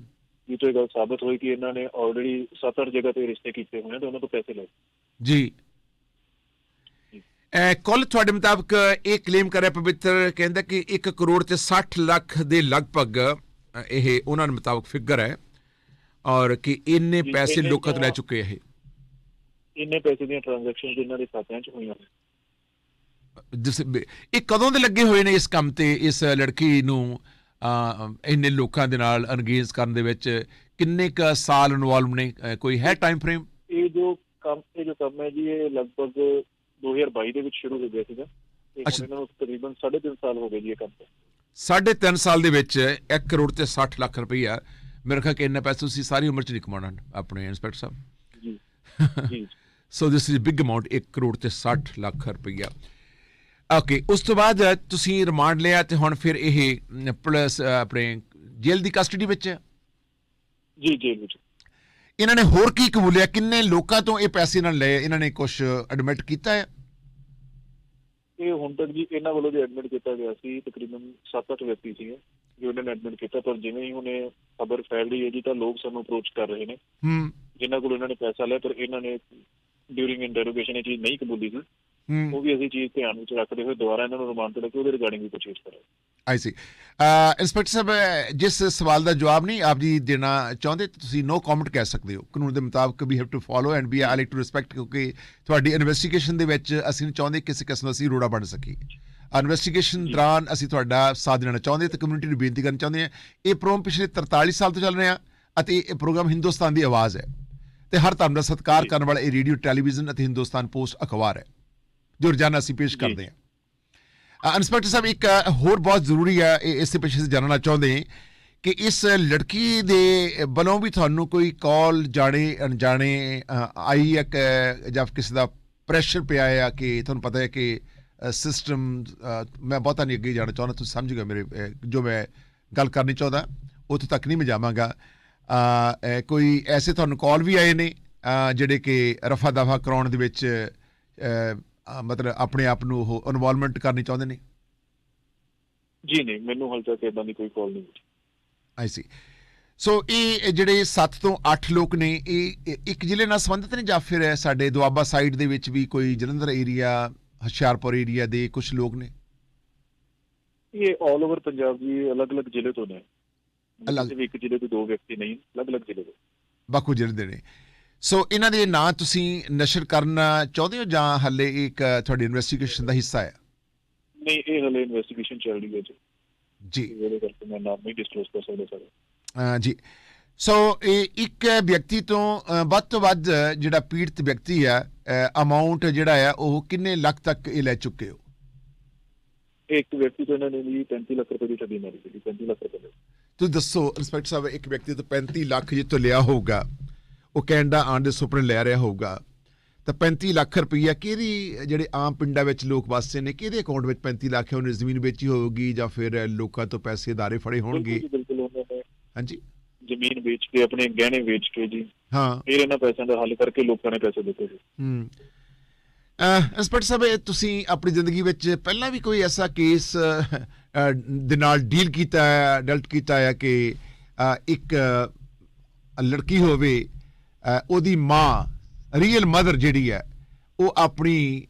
ਜੀ ਤੋਂ ਇਹ ਗੱਲ ਸਾਬਤ ਹੋਈ ਕਿ ਇਹਨਾਂ ਨੇ ਆਲਰੇਡੀ 7-8 ਜਗ੍ਹਾ ਤੇ ਰਿਸ਼ਤੇ ਕੀਤੇ ਹੋਏ ਆ ਤੇ ਉਹਨਾਂ ਤੋਂ ਪੈਸੇ ਲਏ। ਜੀ। ਐ ਕੁੱਲ ਤੁਹਾਡੇ ਮੁਤਾਬਕ ਇਹ ਕਲੇਮ ਕਰਿਆ ਪਵਿੱਤਰ ਕਹਿੰਦਾ ਕਿ 1 ਕਰੋੜ ਤੇ 60 ਲੱਖ ਦੇ ਲਗਭਗ ਇਹ ਉਹਨਾਂ ਦੇ ਮੁਤਾਬਕ ਫਿਗਰ ਹੈ ਔਰ ਕਿ ਇੰਨੇ ਪੈਸੇ ਲੋਕਾਂ ਤੋਂ ਲੈ ਚੁੱਕੇ ਇਹ। ਇੰਨੇ ਪੈਸੇ ਦੀਆਂ ਟ੍ਰਾਂਜੈਕਸ਼ਨਸ ਇਹਨਾਂ ਦੇ ਖਾਤਿਆਂ 'ਚ ਹੋਈਆਂ ਨੇ। ਇਹ ਕਦੋਂ ਦੇ ਲੱਗੇ ਹੋਏ ਨੇ ਇਸ ਕੰਮ ਤੇ ਇਸ ਲੜਕੀ ਨੂੰ ਇੰਨੇ ਲੋਕਾਂ ਦੇ ਨਾਲ ਅਨਗੇਜ ਕਰਨ ਦੇ ਵਿੱਚ? ਕਿੰਨੇ ਕ ਸਾਲ ਇਨਵੋਲਵ ਨੇ? ਕੋਈ ਹੈ ਟਾਈਮ ਫਰੇਮ ਇਹ ਜੋ ਕੰਮ ਇਹ ਜੋ ਕੰਮ ਹੈ ਜੀ ਇਹ ਲਗਭਗ 2022 ਦੇ ਵਿੱਚ ਸ਼ੁਰੂ ਹੋ ਗਿਆ ਸੀਗਾ। ਅੱਛਾ। ਇਹਨਾਂ ਨੂੰ ਤਕਰੀਬਨ 3.5 ਸਾਲ ਹੋ ਗਏ ਜੀ ਇਹ ਕੰਮ ਤੇ। ਸਾਢੇ ਤਿੰਨ ਸਾਲ ਦੇ ਵਿੱਚ 1 ਕਰੋੜ ਤੇ 60 ਲੱਖ ਰੁਪਈਆ ਮੇਰੇ ਖਿਆਲ ਕਿ ਇੰਨਾ ਪੈਸਾ ਤੁਸੀਂ ਸਾਰੀ ਉਮਰ ਚ ਨਹੀਂ ਕਮਾਉਣਾ ਆਪਣੇ ਇੰਸਪੈਕਟਰ ਸਾਹਿਬ। ਜੀ। ਜੀ। So this is big amount 1 crore ਤੇ 60 ਲੱਖ ਰੁਪਈਆ। ਓਕੇ ਉਸ ਤੋਂ ਬਾਅਦ ਤੁਸੀਂ ਰਿਮਾਂਡ ਲਿਆ ਤੇ ਹੁਣ ਫਿਰ ਇਹ ਪੁਲਿਸ ਆਪਣੇ ਜੇਲ੍ਹ ਦੀ ਕਸਟਡੀ ਵਿੱਚ ਹੈ? ਜੀ ਜੇਲ੍ਹ ਵਿੱਚ। ਇਹਨਾਂ ਨੇ ਹੋਰ ਕੀ ਕਬੂਲਿਆ? ਕਿੰਨੇ ਲੋਕਾਂ ਤੋਂ ਇਹ ਪੈਸੇ ਨਾਲ ਲਏ? ਇਹਨਾਂ ਨੇ ਕੁਝ ਐਡਮਿਟ ਕੀਤਾ ਹੈ? ਇਹ ਹੁਣ ਤੱਕ ਜੀ ਇਹਨਾਂ ਵੱਲੋਂ ਜੋ ਐਡਮਿਟ ਕੀਤਾ ਗਿਆ ਸੀ ਤਕਰੀਬਨ 7-8 ਵਿਅਕਤੀ ਸੀਗੇ ਜੋ ਇਹਨਾਂ ਨੇ ਐਡਮਿਟ ਕੀਤਾ ਪਰ ਜਿਵੇਂ ਹੀ ਉਹਨੇ ਖਬਰ ਫੈਲ ਰਹੀ ਹੈ ਜੀ ਤਾਂ ਲੋਕ ਸਾਨੂੰ ਅਪਰੋਚ ਕਰ ਰਹੇ ਨੇ। ਹੂੰ। ਜਿਨ੍ਹਾਂ ਕੋਲ ਇਹਨਾਂ ਨੇ ਪੈਸਾ ਲਿਆ ਪਰ ਇਹਨਾਂ ਨੇ ਡਿਊਰਿੰਗ ਇੰਟਰੋਗੇਸ਼ਨ ਇਹ ਚੀਜ਼ ਨਹੀਂ ਕਬੂਲੀ ਸੀ। ਉਹ ਵੀ ਅਸੀਂ ਚੀਜ਼ ਧਿਆਨ ਵਿੱਚ ਰੱਖਦੇ ਹੋਏ ਦੁਬਾਰਾ ਇਹਨਾਂ ਨੂੰ ਰਿਮਾਂਡ ਤੇ ਲੈ ਕੇ ਉਹਦੇ ਰਿਗਾਰਡਿੰਗ ਵੀ ਪੁੱਛਿਸ਼ ਕਰਾਂਗੇ। ਆਈ ਸੀ ਇੰਸਪੈਕਟਰ ਸਾਹਿਬ ਜਿਸ ਸਵਾਲ ਦਾ ਜਵਾਬ ਨਹੀਂ ਆਪ ਜੀ ਦੇਣਾ ਚਾਹੁੰਦੇ ਤੁਸੀਂ ਨੋ ਕਮੈਂਟ ਕਹਿ ਸਕਦੇ ਹੋ। ਕਾਨੂੰਨ ਦੇ ਮੁਤਾਬਕ we have to follow and we I like to respect ਕਿਉਂਕਿ ਤੁਹਾਡੀ ਇਨਵੈਸਟੀਗੇਸ਼ਨ ਦੇ ਵਿੱਚ ਅਸੀਂ ਨਹੀਂ ਚਾਹੁੰਦੇ ਕਿਸੇ ਕਿਸਮ ਦਾ ਅਸੀਂ ਰੋੜਾ ਬਣ ਸਕੀ ਇਨਵੈਸਟੀਗੇਸ਼ਨ ਦੌਰਾਨ ਅਸੀਂ ਤੁਹਾਡਾ ਸਾਥ ਦੇਣਾ ਚਾਹੁੰਦੇ ਤੇ ਕਮਿਊਨਿਟੀ ਨੂੰ ਬੇਨਤੀ ਕਰਨਾ ਚਾਹੁੰਦੇ ਹਾਂ। ਇਹ ਪ੍ਰੋਗਰਾਮ ਪਿਛਲੇ 43 ਸਾਲ ਤੋਂ ਚੱਲ ਰਿਹਾ ਅਤੇ ਇਹ ਪ੍ਰੋਗਰਾਮ ਹਿੰਦੁਸਤਾਨ ਦੀ ਆਵਾਜ਼ ਹੈ। ਤੇ ਹਰ ਧਰਮ ਦਾ ਸਤਿਕਾਰ ਕਰਨ ਵਾਲਾ ਇਹ ਰੇਡੀਓ ਟੈਲੀਵਿਜ਼ਨ ਅਤੇ ਹਿੰਦੁਸਤਾਨ ਪੋਸਟ ਅਖਬਾਰ ਹੈ। ਜੋ ਰੋਜ਼ਾਨਾ ਅਸੀਂ ਪੇਸ਼ ਕਰਦੇ ਹਾਂ। ਅ, ਇੰਸਪੈਕਟਰ ਸਾਹਿਬ ਇੱਕ ਹੋਰ ਬਹੁਤ ਜ਼ਰੂਰੀ ਹੈ ਇਹ ਇਸੇ ਪਿੱਛੇ ਸੇ ਜਾਣਨਾ ਚਾਹੁੰਦੇ ਹਾਂ ਕਿ ਇਸ ਲੜਕੀ ਦੇ ਵੱਲੋਂ ਵੀ ਤੁਹਾਨੂੰ ਕੋਈ ਕਾਲ ਜਾਣੇ ਅਣਜਾਣੇ ਆਈ ਹੈ ਕਿ ਜਾਂ ਕਿਸੇ ਦਾ ਪ੍ਰੈਸ਼ਰ ਪਿਆ ਹੈ ਕਿ ਤੁਹਾਨੂੰ ਪਤਾ ਹੈ ਕਿ ਸਿਸਟਮ ਮੈਂ ਬਹੁਤਾ ਨਹੀਂ ਅੱਗੇ ਜਾਣਾ ਚਾਹੁੰਦਾ ਤੁਸੀਂ ਸਮਝ ਗਏ ਮੇਰੇ ਜੋ ਮੈਂ ਗੱਲ ਕਰਨੀ ਚਾਹੁੰਦਾ ਉੱਥੇ ਤੱਕ ਨਹੀਂ ਮੈਂ ਜਾਵਾਂਗਾ। ਕੋਈ ਐਸੇ ਤੁਹਾਨੂੰ ਕਾਲ ਵੀ ਆਏ ਨੇ ਜਿਹੜੇ ਕਿ ਰਫਾ ਦਫਾ ਕਰਾਉਣ ਦੇ ਵਿੱਚ ਮਤਲਬ ਆਪਣੇ ਆਪ ਨੂੰ ਉਹ ਇਨਵੋਲਵਮੈਂਟ ਕਰਨੀ ਚਾਹੁੰਦੇ ਨੇ? ਜੀ ਨਹੀਂ ਮੈਨੂੰ ਹਾਲ ਤੱਕ ਇਦਾਂ ਦੀ ਕੋਈ ਕਾਲ ਨਹੀਂ ਮਿਲੀ ਆਈ ਸੀ ਸੋ ਇਹ ਜਿਹੜੇ 7 ਤੋਂ 8 ਲੋਕ ਨੇ ਇਹ ਇੱਕ ਜ਼ਿਲ੍ਹੇ ਨਾਲ ਸੰਬੰਧਿਤ ਨੇ ਜਾਂ ਫਿਰ ਸਾਡੇ ਦੁਆਬਾ ਸਾਈਡ ਦੇ ਵਿੱਚ ਵੀ ਕੋਈ ਜਲੰਧਰ ਏਰੀਆ ਹੁਸ਼ਿਆਰਪੁਰ ਏਰੀਆ ਦੇ ਕੁਝ ਲੋਕ ਨੇ? ਇਹ 올 ਓਵਰ ਪੰਜਾਬ ਦੀ ਅਲੱਗ-ਅਲੱਗ ਜ਼ਿਲ੍ਹੇ ਤੋਂ ਨੇ। ਅਲੱਗ- ਇੱਕ ਜ਼ਿਲ੍ਹੇ ਤੋਂ ਦੋ ਵਿਅਕਤੀ ਨਹੀਂ ਅਲੱਗ-ਅਲੱਗ ਜ਼ਿਲ੍ਹੇ ਤੋਂ ਬਾਕੂ ਜ਼ਿਲ੍ਹੇ ਦੇ ਨੇ। ਸੋ ਇਹਨਾਂ ਦੇ ਨਾਂ ਤੁਸੀਂ ਨਸ਼ਰ ਕਰਨਾ ਚਾਹੁੰਦੇ ਹੋ ਜਾਂ ਹੱਲੇ ਇੱਕ ਤੁਹਾਡੀ ਇਨਵੈਸਟੀਗੇਸ਼ਨ ਦਾ ਹਿੱਸਾ ਹੈ? ਨਹੀਂ ਇਹ ਹਲੇ ਇਨਵੈਸਟੀਗੇਸ਼ਨ ਚੱਲ ਰਹੀ ਹੈ ਜੀ। ਜੀ। ਇਹਦੇ ਕਰਕੇ ਮੈਂ ਨਾਮ ਨਹੀਂ ਡਿਸਕਲੋਜ਼ ਕਰ ਸਕਦਾ ਸਰ। ਜੀ। ਸੋ ਇਹ ਇੱਕ ਵਿਅਕਤੀ ਤੋਂ ਵੱਧ ਤੋਂ ਵੱਧ ਜਿਹੜਾ ਪੀੜਤ ਵਿਅਕਤੀ ਹੈ ਅਮਾਉਂਟ ਜਿਹੜਾ ਹੈ ਉਹ ਕਿੰਨੇ ਲੱਖ ਤੱਕ ਇਹ ਲੈ ਚੁੱਕੇ ਹੋ? ਇੱਕ ਵਿਅਕਤੀ ਤੋਂ ਇਹਨਾਂ ਨੇ ਵੀ 35 ਲੱਖ ਰੁਪਏ ਦੀ ਠੱਗੀ ਮਾਰੀ ਸੀ 35 ਲੱਖ ਰੁਪਏ। ਤੁਸੀਂ ਦੱਸੋ ਇੰਸਪੈਕਟਰ ਸਾਹਿਬ ਇੱਕ ਵਿਅਕਤੀ ਤੋਂ 35 ਲੱਖ ਜਿੱਤੋਂ ਲਿਆ ਹੋਊਗਾ ਉਹ ਕੈਨੇਡਾ ਆਉਣ ਦੇ ਸੁਪਨੇ ਲੈ ਰਿਹਾ ਹੋਊਗਾ। ਤਾਂ 35 ਲੱਖ ਰੁਪਈਆ ਕਿਹਦੀ ਜਿਹੜੇ ਆਮ ਪਿੰਡਾਂ ਵਿੱਚ ਲੋਕ ਵਸਦੇ ਨੇ ਕਿਹਦੇ ਅਕਾਊਂਟ ਵਿੱਚ 35 ਲੱਖ ਉਹਨੇ ਜ਼ਮੀਨ ਵੇਚੀ ਹੋਊਗੀ ਜਾਂ ਫਿਰ ਲੋਕਾਂ ਤੋਂ ਪੈਸੇ ਧਾਰੇ ਫੜੇ ਹੋਣਗੇ? ਬਿਲਕੁਲ ਉਹਨਾਂ ਹਾਂਜੀ। ਜ਼ਮੀਨ ਵੇਚ ਕੇ ਆਪਣੇ ਗਹਿਣੇ ਵੇਚ ਕੇ ਜੀ। ਹਾਂ। ਫਿਰ ਇਹਨਾਂ ਪੈਸਿਆਂ ਦਾ ਹੱਲ ਕਰਕੇ ਲੋਕਾਂ ਨੇ ਪੈਸੇ ਦਿੱਤੇ ਸੀ। ਹੂੰ। ਇੰਸਪੈਕਟਰ ਸਾਹਿਬ ਤੁਸੀਂ ਆਪਣੀ ਜ਼ਿੰਦਗੀ ਵਿੱਚ ਪਹਿਲਾਂ ਵੀ ਕੋਈ ਐਸਾ ਕੇਸ ਦੇ ਨਾਲ ਡੀਲ ਕੀਤਾ ਹੈ ਡਲਟ ਕੀਤਾ ਹੈ ਕਿ ਇੱਕ ਲੜਕੀ ਹੋਵੇ ਉਹਦੀ ਮਾਂ ਰੀਅਲ ਮਦਰ ਜਿਹੜੀ ਹੈ ਉਹ ਆਪਣੀ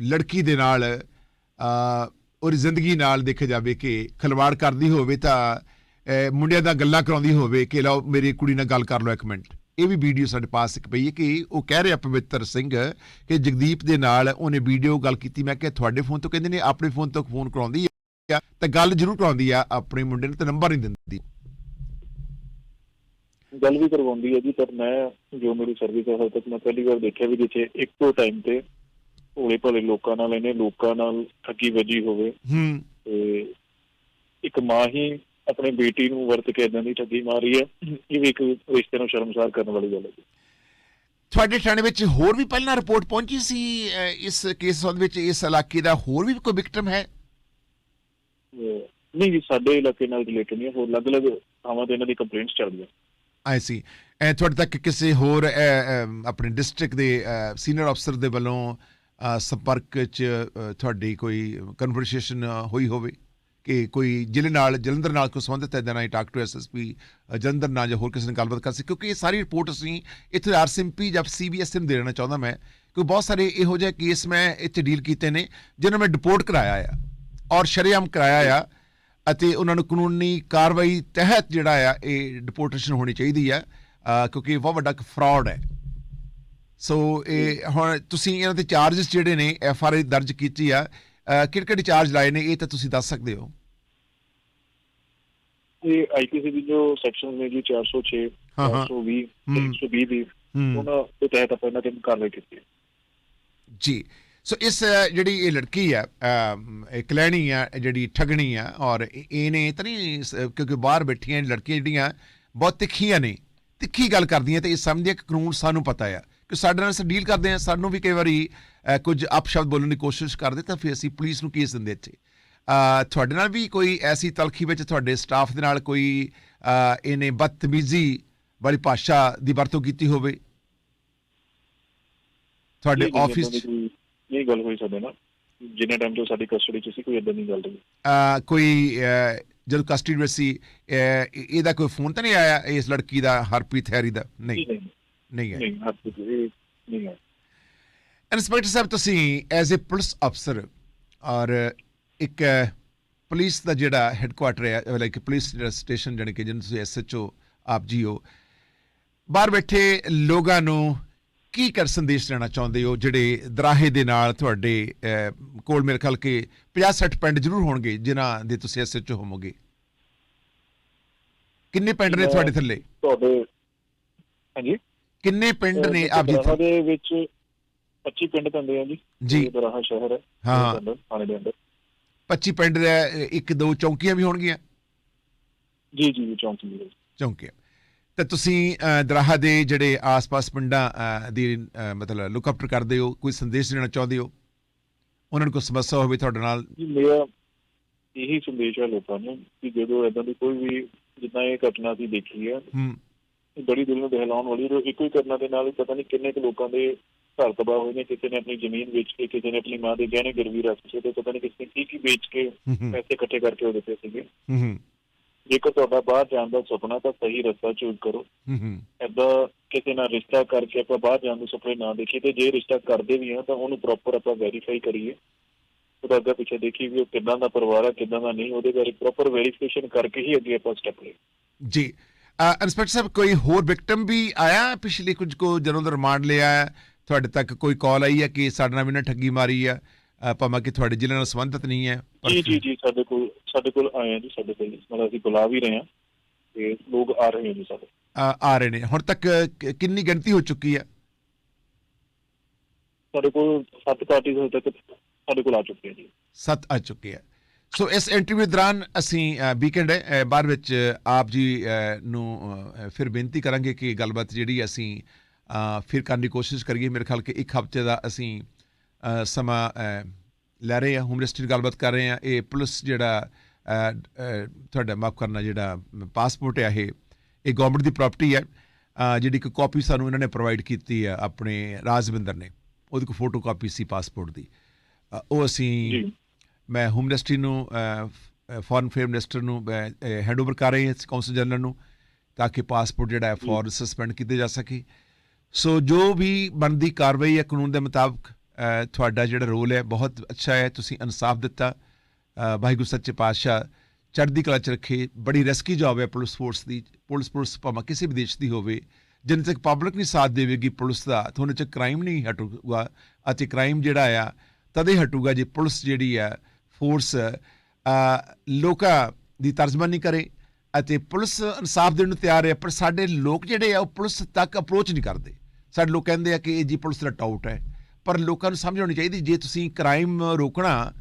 ਲੜਕੀ ਦੇ ਨਾਲ ਅਹ, ਉਹਦੀ ਜ਼ਿੰਦਗੀ ਨਾਲ ਦੇਖਿਆ ਜਾਵੇ ਕਿ ਖਲਵਾੜ ਕਰਦੀ ਹੋਵੇ ਤਾਂ ਮੁੰਡਿਆਂ ਦਾ ਗੱਲਾਂ ਕਰਾਉਂਦੀ ਹੋਵੇ ਕਿ ਲਓ ਮੇਰੀ ਕੁੜੀ ਨਾਲ ਗੱਲ ਕਰ ਲਓ ਇੱਕ ਮਿੰਟ। ਇਹ ਵੀ ਵੀਡੀਓ ਸਾਡੇ ਪਾਸ ਇੱਕ ਪਈ ਹੈ ਕਿ ਉਹ ਕਹਿ ਰਿਹਾ ਪਵਿੱਤਰ ਸਿੰਘ ਕਿ ਜਗਦੀਪ ਦੇ ਨਾਲ ਉਹਨੇ ਵੀਡੀਓ ਗੱਲ ਕੀਤੀ। ਮੈਂ ਕਿਹਾ ਤੁਹਾਡੇ ਫੋਨ ਤੋਂ ਕਹਿੰਦੇ ਨੇ ਆਪਣੇ ਫੋਨ ਤੋਂ ਫੋਨ ਕਰਾਉਂਦੀ ਆ ਤਾਂ ਗੱਲ ਜ਼ਰੂਰ ਕਰਾਉਂਦੀ ਆ ਆਪਣੇ ਮੁੰਡੇ ਨੂੰ ਤਾਂ ਨੰਬਰ ਨਹੀਂ ਦਿੰਦੀ। ਗੱਲ ਵੀ ਕਰਵਾਉਂਦੀ ਹੈ ਜੀ ਪਰ ਮੈਂ ਜੋ ਮੇਰੀ ਸਰਵਿਸ ਹੈ ਹਜੇ ਤੱਕ ਮੈਂ ਪਹਿਲੀ ਵਾਰ ਦੇਖਿਆ ਵੀ ਜਿੱਥੇ ਇੱਕੋ ਟਾਈਮ ਤੇ ਭੋਲੇ ਭਲੇ ਲੋਕਾਂ ਨਾਲ ਇਹਨੇ ਲੋਕਾਂ ਨਾਲ ਠੱਗੀ ਵੱਜੀ ਹੋਵੇ। ਹੂੰ। ਤੇ ਇੱਕ ਮਾਂ ਹੀ ਆਪਣੇ ਬੇਟੀ ਨੂੰ ਵਰਤ ਕੇ ਇਦਾਂ ਦੀ ਠੱਗੀ ਮਾਰੀ ਹੈ ਇਹ ਵੀ ਇੱਕ ਰਿਸ਼ਤੇ ਨੂੰ ਸ਼ਰਮਸਾਰ ਕਰਨ ਵਾਲੀ ਗੱਲ ਹੈ ਤੁਹਾਡੇ ਥਾਣੇ ਵਿੱਚ ਹੋਰ ਵੀ ਪਹਿਲਾਂ ਰਿਪੋਰਟ ਪਹੁੰਚੀ ਸੀ ਇਸ ਕੇਸ ਸੰਬੰਧ ਵਿੱਚ ਇਸ ਇਲਾਕੇ ਦਾ ਹੋਰ ਵੀ ਕੋਈ ਵਿਕਟਮ ਹੈ? ਨਹੀਂ ਜੀ ਸਾਡੇ ਇਲਾਕੇ ਨਾਲ ਰਿਲੇਟਡ ਨਹੀਂ ਹੋਰ ਅਲੱਗ-ਅਲੱਗ ਥਾਵਾਂ ਤੇ ਇਹਨਾਂ ਦੀ ਕੰਪਲੇਂਟਸ ਚੱਲਦੀਆਂ। ਆਏ ਸੀ। ਤੁਹਾਡੇ ਤੱਕ ਕਿਸੇ ਹੋਰ ਆਪਣੇ ਡਿਸਟ੍ਰਿਕਟ ਦੇ ਸੀਨੀਅਰ ਅਫਸਰ ਦੇ ਵੱਲੋਂ ਸੰਪਰਕ 'ਚ ਤੁਹਾਡੀ ਕੋਈ ਕਨਵਰਸੇਸ਼ਨ ਹੋਈ ਹੋਵੇ? ਕਿ ਕੋਈ ਜ਼ਿਲ੍ਹੇ ਨਾਲ, ਜਲੰਧਰ ਨਾਲ ਕੋਈ ਸੰਬੰਧਿਤ ਹੈ? Then I talk to SSP Jalandhar ਨਾਲ ਜਾਂ ਹੋਰ ਕਿਸੇ ਨਾਲ ਗੱਲਬਾਤ ਕਰ ਸੀ ਕਿਉਂਕਿ ਇਹ ਸਾਰੀ ਰਿਪੋਰਟ ਅਸੀਂ ਇੱਥੇ ਆਰਸੀਐਮਪੀ ਜਾਂ ਸੀਬੀਐਸ ਨੂੰ ਦੇ ਦੇਣਾ ਚਾਹੁੰਦਾ ਮੈਂ। ਕਿਉਂਕਿ ਬਹੁਤ ਸਾਰੇ ਇਹੋ ਜਿਹੇ ਕੇਸ ਮੈਂ ਇੱਥੇ ਡੀਲ ਕੀਤੇ ਨੇ, ਜਿਨ੍ਹਾਂ ਮੈਂ ਡਿਪੋਰਟ ਕਰਾਇਆ ਆ। ਔਰ ਸ਼ਰੇਆਮ ਕਰਾਇਆ ਆ। ਅਤੇ ਉਹਨਾਂ ਨੂੰ ਕਾਨੂੰਨੀ ਕਾਰਵਾਈ ਤਹਿਤ ਜਿਹੜਾ ਆ ਇਹ ਡਿਪੋਰਟੇਸ਼ਨ ਹੋਣੀ ਚਾਹੀਦੀ ਆ ਕਿਉਂਕਿ ਇਹ ਬਹੁਤ ਵੱਡਾ ਫਰਾਡ ਹੈ ਸੋ ਇਹ ਹੁਣ ਤੁਸੀਂ ਇਹਨਾਂ ਦੇ ਚਾਰजेस ਜਿਹੜੇ ਨੇ ਐਫ ਆਰ ਆਈ ਦਰਜ ਕੀਤੀ ਆ ਕਿਹੜੇ ਕਿਹੜੇ ਚਾਰਜ ਲਾਏ ਨੇ ਇਹ ਤਾਂ ਤੁਸੀਂ ਦੱਸ ਸਕਦੇ ਹੋ ਇਹ ਆਈਪੀਸੀ ਦੀ ਜੋ ਸੈਕਸ਼ਨ ਨੇ ਜੀ 406 ਹਾਂ, ਹਾਂ। 420 ਹਮ। 120 ਦੀ ਹਮ। ਉਹਨਾਂ ਦੇ ਤਹਿਤ ਆਪਾਂ ਇਹਨਾਂ ਤੇ ਕਾਰਵਾਈ ਕੀਤੀ ਹੈ ਜੀ ਸੋ ਇਸ ਅ, ਜਿਹੜੀ ਇਹ ਲੜਕੀ ਆ ਕਲੈਣੀ ਆ ਜਿਹੜੀ ਠਗਣੀ ਆ ਔਰ ਇਹ- ਇਹਨੇ ਤਾਂ ਨਹੀਂ ਸ- ਕਿਉਂਕਿ ਬਾਹਰ ਬੈਠੀਆਂ ਇਹ ਲੜਕੀਆਂ ਜਿਹੜੀਆਂ ਬਹੁਤ ਤਿੱਖੀਆਂ ਨੇ ਤਿੱਖੀ ਗੱਲ ਕਰਦੀਆਂ ਤੇ ਇਹ ਸਮਝਦੀਆਂ ਕਿ ਕਾਨੂੰਨ ਸਾਨੂੰ ਪਤਾ ਆ ਕਿ ਸਾਡੇ ਨਾਲ ਅਸੀਂ ਡੀਲ ਕਰਦੇ ਆ ਸਾਨੂੰ ਵੀ ਕਈ ਵਾਰੀ ਕੁਝ ਅਪਸ਼ਬਦ ਬੋਲਣ ਦੀ ਕੋਸ਼ਿਸ਼ ਕਰਦੇ ਤਾਂ ਫਿਰ ਅਸੀਂ ਪੁਲਿਸ ਨੂੰ ਕੇਸ ਦਿੰਦੇ ਇੱਥੇ। ਤੁਹਾਡੇ ਨਾਲ ਵੀ ਕੋਈ ਐਸੀ ਤਲਖੀ ਵਿੱਚ ਤੁਹਾਡੇ ਸਟਾਫ ਦੇ ਨਾਲ ਕੋਈ ਇਹਨੇ ਬਦਤਮੀਜ਼ੀ ਵਾਲੀ ਭਾਸ਼ਾ ਦੀ ਵਰਤੋਂ ਕੀਤੀ ਹੋਵੇ? ਤੁਹਾਡੇ ਆਫਿਸ ਏਦਾਂ ਨਹੀਂ ਗੱਲ ਹੋਈ ਸਾਡੇ ਨਾਲ। ਜਿੰਨੇ ਟਾਈਮ ਤੋਂ ਸਾਡੀ ਕਸਟਡੀ ਚ ਸੀ ਕੋਈ ਇਦਾਂ ਦੀ ਗੱਲ ਨਹੀਂ। ਕੋਈ ਜਦੋਂ ਕਸਟਡੀ ਵਿੱਚ ਸੀ ਇਹ- ਇਹਦਾ ਕੋਈ ਫੋਨ ਤਾਂ ਨਹੀਂ ਆਇਆ ਇਸ ਲੜਕੀ ਦਾ ਹਰਪ੍ਰੀਤ ਹੈਰੀ ਦਾ? ਨਹੀਂ। ਨਹੀਂ ਨਹੀਂ। ਹੈ ਨਹੀਂ ਇਹ ਨਹੀਂ ਹੈ ਇਨਸਪੈਕਟਰ ਸਾਹਿਬ ਤੁਸੀਂ ਐਜ਼ ਅ ਪੁਲਿਸ ਅਫਸਰ ਔਰ ਇੱਕ ਪੁਲਿਸ ਦਾ ਜਿਹੜਾ ਹੈੱਡਕੁਆਟਰ ਹੈ ਲਾਈਕ ਪੁਲਿਸ ਸਟੇਸ਼ਨ ਜਾਣੀ ਕਿ ਜਿਹਨੂੰ ਤੁਸੀਂ ਐਸਐਚਓ ਆਪ ਜੀ ਹੋ ਬਾਹਰ ਬੈਠੇ ਲੋਕਾਂ ਨੂੰ ਕੀ ਕਰ ਸੰਦੇਸ਼ ਦੇਣਾ ਚਾਹੁੰਦੇ ਹੋ? ਜਿਹੜੇ ਦਰਾਹੇ ਦੇ ਨਾਲ ਤੁਹਾਡੇ ਕੋਲ ਮੇਰੇ ਖਿਆਲ ਕੇ 50 60 ਪਿੰਡ ਜ਼ਰੂਰ ਹੋਣਗੇ ਜਿਨ੍ਹਾਂ ਦੇ ਤੁਸੀਂ ਐਸਐਚਓ ਹੋਵੋਗੇ। ਕਿੰਨੇ ਪਿੰਡ ਨੇ ਤੁਹਾਡੇ ਥੱਲੇ? ਤੁਹਾਡੇ ਹਾਂਜੀ? ਕਿੰਨੇ ਪਿੰਡ ਨੇ ਆਪ ਜੀ ਦੇ ਵਿੱਚ 25 ਪਿੰਡ ਪੈਂਦੇ ਆ ਜੀ। ਦਰਾਹਾ ਸ਼ਹਿਰ ਹੈ ਹਾਂ। ਇਹਦੇ ਅੰਦਰ, ਥਾਣੇ ਦੇ ਅੰਦਰ। 25 ਪਿੰਡ ਦੇ ਇੱਕ ਦੋ ਚੌਂਕੀਆਂ ਵੀ ਹੋਣਗੀਆਂ? ਜੀ ਜੀ ਚੌਂਕੀ। ਚੌਂਕੀਆਂ। ਤੇ ਤੁਸੀਂ ਦਰਾਹਾ ਦੇ ਜਿਹੜੇ ਆਸ-ਪਾਸ ਪਿੰਡਾਂ ਦੀ ਮਤਲਬ ਲੁੱਕ ਅਪ ਕਰਦੇ ਹੋ ਕੋਈ ਸੰਦੇਸ਼ ਦੇਣਾ ਚਾਹੁੰਦੇ ਹੋ? ਉਹਨਾਂ ਨੂੰ ਕੋਈ ਸਮੱਸਿਆ ਹੋਵੇ ਤੁਹਾਡੇ ਨਾਲ? ਜੀ ਮੇਰਾ ਇਹੀ ਸੰਦੇਸ਼ ਹੈ ਲੋਕਾਂ ਨੂੰ ਕਿ ਜਦੋਂ ਇਦਾਂ ਦੀ ਕੋਈ ਵੀ ਜਿੱਦਾਂ ਇਹ ਘਟਨਾ ਅਸੀਂ ਦੇਖੀ ਹੈ। ਹੂੰ ਬੜੀ ਦਿਲ ਨੂੰ ਦਹਿਲਾਉਣ ਵਾਲੀ ਜੋ ਇੱਕੋ ਹੀ ਘਟਨਾ ਦੇ ਨਾਲ ਪਤਾ ਨਹੀਂ ਕਿੰਨੇ ਕੁ ਲੋਕਾਂ ਦੇ ਘਰ ਤਬਾਹ ਹੋਏ ਨੇ ਕਿਸੇ ਨੇ ਆਪਣੀ ਜ਼ਮੀਨ ਵੇਚ ਕੇ ਕਿਸੇ ਨੇ ਆਪਣੀ ਮਾਂ ਦੇ ਗਹਿਣੇ ਗਿਰਵੀ ਰੱਖ ਕੇ ਤੇ ਪਤਾ ਨਹੀਂ ਕਿਸ ਨੇ ਕੀ ਕੀ ਵੇਚ ਕੇ ਪੈਸੇ ਇਕੱਠੇ ਕਰਕੇ ਉਹ ਦਿੱਤੇ ਸੀਗੇ। ਹੂੰ, ਹੂੰ, ਜੇਕਰ ਤੁਹਾਡਾ ਬਾਹਰ ਜਾਣ ਦਾ ਸੁਪਨਾ ਤਾਂ ਸਹੀ ਰਸਤਾ ਚੂਜ਼ ਕਰੋ। ਹੂੰ, ਹੂੰ, ਏਦਾਂ ਕਿਸੇ ਨਾਲ ਰਿਸ਼ਤਾ ਕਰਕੇ ਆਪਾਂ ਬਾਹਰ ਜਾਣ ਦੇ ਸੁਪਨੇ ਨਾ ਦੇਖੀਏ ਤੇ ਜੇ ਰਿਸ਼ਤਾ ਕਰਦੇ ਵੀ ਹਾਂ ਤਾਂ ਉਹਨੂੰ ਪ੍ਰੋਪਰ ਆਪਾਂ ਵੈਰੀਫਾਈ ਕਰੀਏ। ਉਹਦਾ ਅੱਗੇ ਪਿੱਛੇ ਦੇਖੀ ਵੀ ਉਹ ਕਿੱਦਾਂ ਦਾ ਪਰਿਵਾਰ ਹੈ ਕਿੱਦਾਂ ਦਾ ਨਹੀਂ ਉਹਦੇ ਬਾਰੇ ਪ੍ਰੋਪਰ ਵੈਰੀਫਿਕੇਸ਼ਨ ਕਰਕੇ ਹੀ ਅੱਗੇ ਆਪਾਂ ਸਟੈਪ ਲਈਏ। ਜੀ। ਇੰਸਪੈਕਟਰ ਸਾਹਿਬ ਕੋਈ ਹੋਰ ਵਿਕਟਮ ਵੀ ਆਇਆ ਪਿਛਲੇ ਕੁਝ ਕੋ ਜਦੋਂ ਦਾ ਰਿਮਾਂਡ ਲਿਆ? ਤੁਹਾਡੇ ਤੱਕ ਕੋਈ ਕਾਲ ਆਈ ਹੈ ਕਿ ਸਾਡੇ ਨਾਲ ਵੀ ਨਾ ਠੱਗੀ ਮਾਰੀ ਅਹ, ਭਾਵੇਂ ਕਿ ਤੁਹਾਡੇ ਜ਼ਿਲ੍ਹੇ ਨਾਲ ਸੰਬੰਧਿਤ ਨਹੀਂ ਹੈ ਜੀ ਜੀ ਜੀ ਸਾਡੇ ਕੋਲ ਸਾਡੇ ਕੋਲ ਆਏ ਆ ਜੀ ਸਾਡੇ ਕੋਲ ਮਤਲਬ ਅਸੀਂ ਬੁਲਾ ਵੀ ਰਹੇ ਹਾਂ ਤੇ ਲੋਕ ਆ ਰਹੇ ਆ ਜੀ ਸਾਡੇ। ਆ ਰਹੇ ਨੇ। ਹੁਣ ਤੱਕ ਕਿੰਨੀ ਗਿਣਤੀ ਹੋ ਚੁੱਕੀ ਹੈ? ਸਾਡੇ ਕੋਲ ਸੱਤ ਪਾਰਟੀਆਂ ਹੁਣ ਤੱਕ ਸਾਡੇ ਕੋਲ ਆ ਚੁੱਕੀਆਂ ਜੀ ਸੱਤ ਆ ਚੁੱਕੇ ਹੈ ਸੋ ਇਸ ਇੰਟਰਵਿਊ ਦੌਰਾਨ ਅਸੀਂ ਵੀਕਐਂਡ ਬਾਅਦ ਵਿੱਚ ਆਪ ਜੀ ਨੂੰ ਫਿਰ ਬੇਨਤੀ ਕਰਾਂਗੇ ਕਿ ਗੱਲਬਾਤ ਜਿਹੜੀ ਅਸੀਂ ਫਿਰ ਕਰਨ ਦੀ ਕੋਸ਼ਿਸ਼ ਕਰੀਏ। ਮੇਰੇ ਖਿਆਲ ਕਿ ਇੱਕ ਹਫ਼ਤੇ ਦਾ ਅਸੀਂ ਸਮਾਂ ਲੈ ਰਹੇ ਹਾਂ ਹੋਮ ਮਿਨਿਸਟਰੀ ਗੱਲਬਾਤ ਕਰ ਰਹੇ ਹਾਂ ਇਹ ਪੁਲਿਸ ਜਿਹੜਾ ਤੁਹਾਡਾ ਮਾਫ ਕਰਨਾ ਜਿਹੜਾ ਪਾਸਪੋਰਟ ਹੈ ਇਹ ਇਹ ਗਵਰਨਮੈਂਟ ਦੀ ਪ੍ਰਾਪਰਟੀ ਹੈ ਜਿਹੜੀ ਇੱਕ ਕਾਪੀ ਸਾਨੂੰ ਇਹਨਾਂ ਨੇ ਪ੍ਰੋਵਾਈਡ ਕੀਤੀ ਹੈ ਆਪਣੇ ਰਾਜਵਿੰਦਰ ਨੇ। ਉਹਦੀ ਕੋਈ ਫੋਟੋ ਕਾਪੀ ਸੀ ਪਾਸਪੋਰਟ ਦੀ। ਉਹ ਅਸੀਂ ਮੈਂ ਹੋਮ ਮਿਨਿਸਟਰੀ ਨੂੰ ਫੋਰਨ ਅਫੇਅਰ ਮਿਨਿਸਟਰ ਨੂੰ ਹੈਂਡਓਵਰ ਕਰ ਰਹੇ ਹਾਂ ਕਾਉਂਸਲ ਜਨਰਲ ਨੂੰ ਤਾਂ ਕਿ ਪਾਸਪੋਰਟ ਜਿਹੜਾ ਹੈ ਫੌਰ ਸਸਪੈਂਡ ਕੀਤੇ ਜਾ ਸਕੇ। ਸੋ ਜੋ ਵੀ ਬਣਦੀ ਕਾਰਵਾਈ ਹੈ ਕਾਨੂੰਨ ਦੇ ਮੁਤਾਬਕ ਤੁਹਾਡਾ ਜਿਹੜਾ ਰੋਲ ਹੈ, ਬਹੁਤ ਅੱਛਾ ਹੈ, ਤੁਸੀਂ ਇਨਸਾਫ ਦਿੱਤਾ। ਵਾਹਿਗੁਰੂ ਸੱਚੇ ਪਾਤਸ਼ਾਹ ਚੜ੍ਹਦੀ ਕਲਾ ਚ ਰੱਖੇ, ਬੜੀ ਰਿਸਕੀ ਜੌਬ ਹੈ ਪੁਲਿਸ ਫੋਰਸ ਦੀ, ਪੁਲਿਸ ਫੋਰਸ ਭਾਵੇਂ ਕਿਸੇ ਵੀ ਦੇਸ਼ ਦੀ ਹੋਵੇ, ਜਿੰਨੇ ਤੱਕ ਪਬਲਿਕ ਨਹੀਂ ਸਾਥ ਦੇਵੇਗੀ ਪੁਲਿਸ ਦਾ ਤੁਹਾਨੂੰ ਚ ਕ੍ਰਾਈਮ ਨਹੀਂ ਹਟੂਗਾ ਅਤੇ ਕ੍ਰਾਈਮ ਜਿਹੜਾ ਆ, ਤਦੇ ਹਟੂਗਾ ਜੇ ਪੁਲਿਸ ਜਿਹੜੀ ਆ ਫੋਰਸ ਲੋਕਾਂ ਦੀ ਤਰਜਮਾਨੀ ਕਰੇ ਅਤੇ ਪੁਲਿਸ ਇਨਸਾਫ ਦੇਣ ਨੂੰ ਤਿਆਰ ਹੈ, ਪਰ ਸਾਡੇ ਲੋਕ ਜਿਹੜੇ ਆ, ਉਹ ਪੁਲਿਸ ਤੱਕ ਅਪਰੋਚ ਨਹੀਂ ਕਰਦੇ। ਸਾਡੇ ਲੋਕ ਕਹਿੰਦੇ ਆ ਕਿ ਇਹ ਜੀ ਪੁਲਿਸ ਦਾ ਟਾਊਟ ਹੈ। ਪਰ ਲੋਕਾਂ ਨੂੰ ਸਮਝ ਆਉਣੀ ਚਾਹੀਦੀ, ਜੇ ਤੁਸੀਂ ਕ੍ਰਾਈਮ ਰੋਕਣਾ,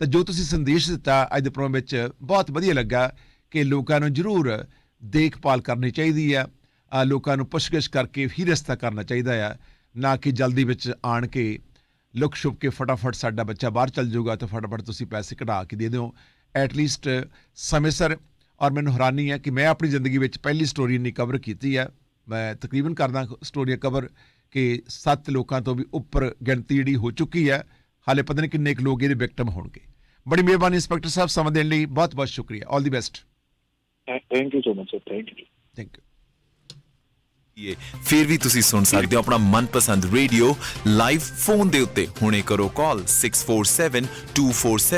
ਤਾਂ ਜੋ ਤੁਸੀਂ ਸੰਦੇਸ਼ ਦਿੱਤਾ ਅੱਜ ਦੇ ਪ੍ਰੋਗਰਾਮ ਵਿੱਚ, ਬਹੁਤ ਵਧੀਆ ਲੱਗਾ ਕਿ ਲੋਕਾਂ ਨੂੰ ਜ਼ਰੂਰ ਦੇਖਭਾਲ ਕਰਨੀ ਚਾਹੀਦੀ ਆ। ਲੋਕਾਂ ਨੂੰ ਪੁੱਛਗਿੱਛ ਕਰਕੇ ਹੀ ਰਸਤਾ ਕਰਨਾ ਚਾਹੀਦਾ ਆ, ਨਾ ਕਿ ਜਲਦੀ ਵਿੱਚ ਆਣ ਕੇ ਲੁਕ ਛੁਪ ਕੇ ਫਟਾਫਟ ਸਾਡਾ ਬੱਚਾ ਬਾਹਰ ਚੱਲ ਜਾਊਗਾ ਤਾਂ ਫਟਾਫਟ ਤੁਸੀਂ ਪੈਸੇ ਕਢਾ ਕੇ ਦੇ ਦਿਓ। ਐਟ ਲੀਸਟ ਸਮੇਂ ਸਿਰ, ਔਰ ਮੈਨੂੰ ਹੈਰਾਨੀ ਹੈ ਕਿ ਮੈਂ ਆਪਣੀ ਜ਼ਿੰਦਗੀ ਵਿੱਚ ਪਹਿਲੀ ਸਟੋਰੀ ਇੰਨੀ ਕਵਰ ਕੀਤੀ ਹੈ ਮੈਂ ਤਕਰੀਬਨ ਕਰਦਾ ਸਟੋਰੀਆਂ ਕਵਰ ਕਿ ਸੱਤ ਲੋਕਾਂ ਤੋਂ ਵੀ ਉੱਪਰ ਗਿਣਤੀ ਜਿਹੜੀ ਹੋ ਚੁੱਕੀ ਹੈ ਹਾਲੇ ਪਤਾ ਨਹੀਂ ਕਿੰਨੇ ਕੁ ਲੋਕ ਇਹਦੇ ਵਿਕਟਮ ਹੋਣਗੇ। ਬੜੀ ਮਿਹਰਬਾਨੀ ਇੰਸਪੈਕਟਰ ਸਾਹਿਬ ਸਮਾਂ ਦੇਣ ਲਈ ਬਹੁਤ ਬਹੁਤ ਸ਼ੁਕਰੀਆ। All the best thank you so much sir thank you thank you ਇਹ ਫਿਰ ਵੀ ਤੁਸੀਂ ਸੁਣ ਸਕਦੇ ਹੋ ਆਪਣਾ ਮਨਪਸੰਦ ਰੇਡੀਓ ਲਾਈਵ ਫੋਨ ਦੇ ਉੱਤੇ। ਹੁਣੇ ਕਰੋ ਕਾਲ 647247